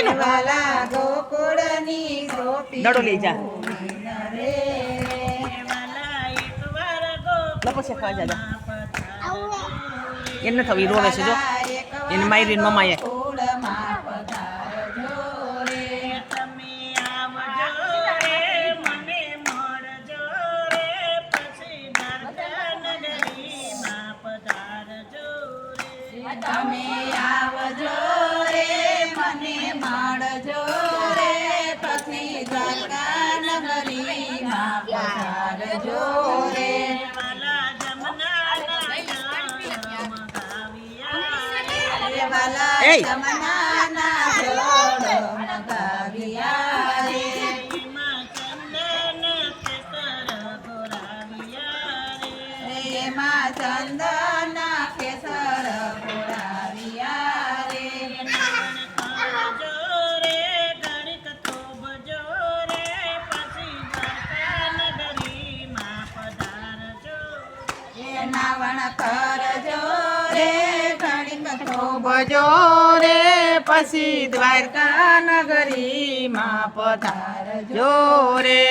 ગોપીનું વાલા ગોકુળની ગોપી દડો લઈ જા. રે લપો છે ખાવા જાજા એને થવી રોવે છે જો. એને માયરીન મમાએ તમે પધારજો એ કરજો રે, ઘડીક ભજો રે પછી દ્વારકા નગરીમાં પધારજો રે.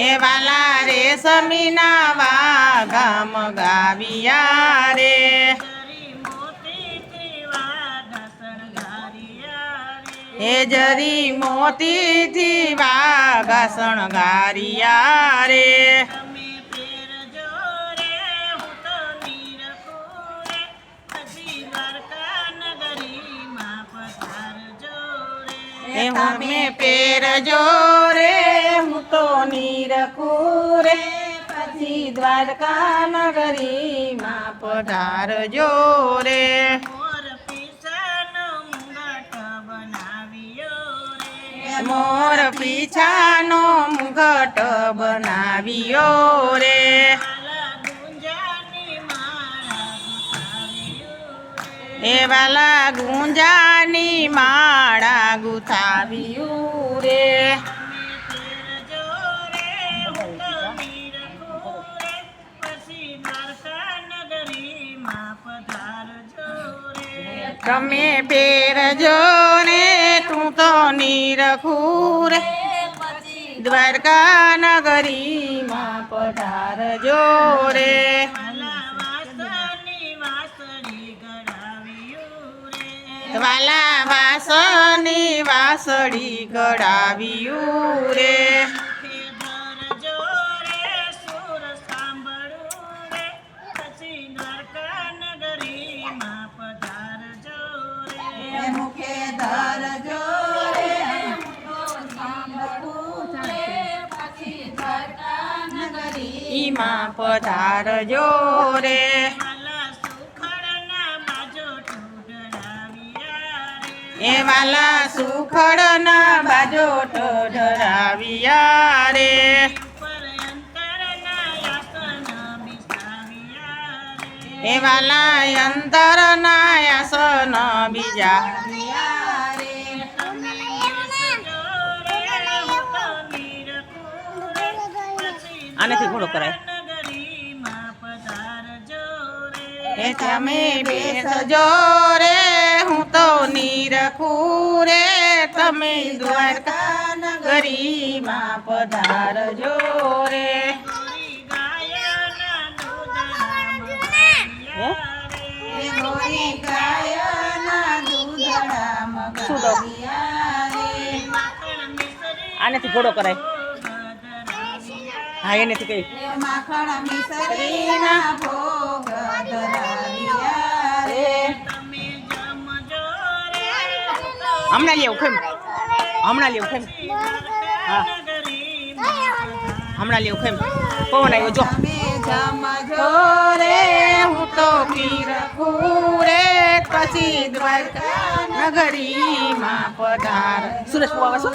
એ વાલા રે સમીના વાગામ ગાવિયા રે શણગારિયા રે. એ જરી મોતીથી વાગા શણગારિયા રે તમે પહેરજો રે, હું તો નિરખું રે, પછી દ્વારકા નગરીમાં પધાર રે. મોર પીછાનો મુગટ બનાવ્યો રે. એ વાલા ગુંજાની માળા ગુથાવ્યું રે તમે પહેરજો રે, ને તું તો નીરખું રે દ્વારકા નગરીમાં પધારજો રે વાલા વાસની વાસળી ગળાવ્યું રે. વાલા વાસની વાસળી ગળાવ્યું રે ઈમાં પધારજો રે. એ વાલા સુખડના ના બાજો બિછાવ્યા રે. એ વાલા અંતરના આસન બીજા આનાથી ઘોડો કરાય એ તમે બેસજો રે હું તો નીરખું રે. તમે દ્વારકા નગરીમાં પધારજો રે. ગોરી ગાયના કરાય મગાવ્યા એ રે. હા એ માખણ મિસરીના ભોગ ધરાવ્યા રે તમે જમજો રે, હું તો હમણાં લેવું ખેમ હમણાં લેવું ખેમ હા. હમણાં લેવું ખેમ પવન આવ્યો જો. જમજો રે હું તો નીરખું રે પછી દ્વારકા નગરીમાં પધાર. સુરેશ શું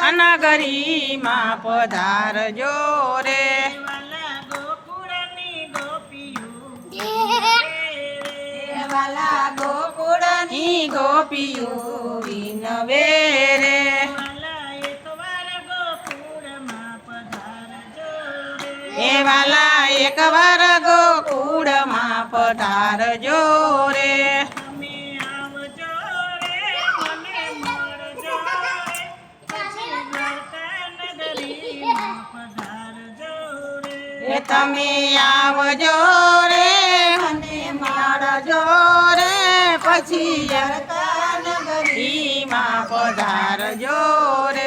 નગરીમાં પધારજો રે. ગોકુળની ગોપીઓ વિનવે રે એ વાલા એકવાર ગોકુળમાં પધારજો રે. તમે આવજો રે મને મારજો રે પછી પધારજો રે.